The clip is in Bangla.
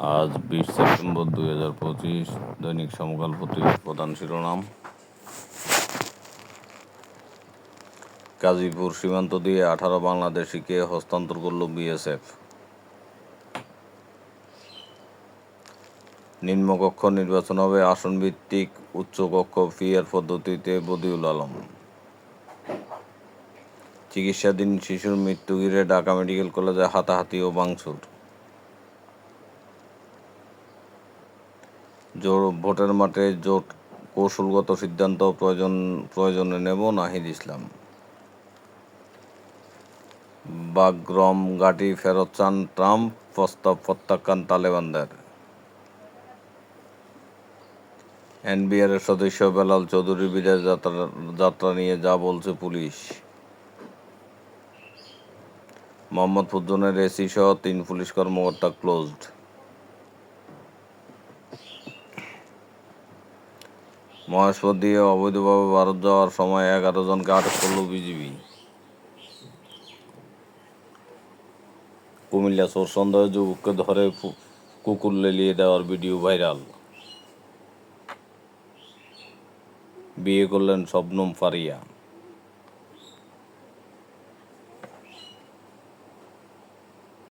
আজ বিশ সেপ্টেম্বর দুই হাজার পঁচিশ, দৈনিক সমকাল পত্রিকার প্রধান শিরোনাম। গাজীপুর সীমান্ত দিয়ে আঠারো বাংলাদেশিকে হস্তান্তর করল বিএসএফ। নিম্নকক্ষ নির্বাচন হবে আসনভিত্তিক উচ্চকক্ষ পিয়ার পদ্ধতিতে বদিউল আলম। চিকিৎসাধীন শিশুর মৃত্যু ঘিরে ঢাকা মেডিকেল কলেজে হাতাহাতি ও ভাঙচুর। জোর ভোটের মাঠে জোট কৌশলগত সিদ্ধান্ত প্রয়োজন, প্রয়োজনে নেব নাহিদ ইসলাম। বাগরম ঘাঁটি ফেরত চান ট্রাম্প, প্রস্তাব প্রত্যাখ্যান তালেবানদের। এনবিআর এর সদস্য বেলাল চৌধুরীর বিদায় যাত্রা যাত্রা নিয়ে যা বলছে পুলিশ। মোহাম্মদপুর জোনের এসি সহ তিন পুলিশ কর্মকর্তা ক্লোজড। মহেশপর দিয়ে অবৈধভাবে ভারত যাওয়ার সময় এগারো জনকে আটক করল বিজিবি। কুমিল্লা সোর সন্দেহ যুবককে ধরে কুকুর লেলিয়ে দেওয়ার ভিডিও ভাইরাল। বিয়ে করলেন শবনম ফারিয়া।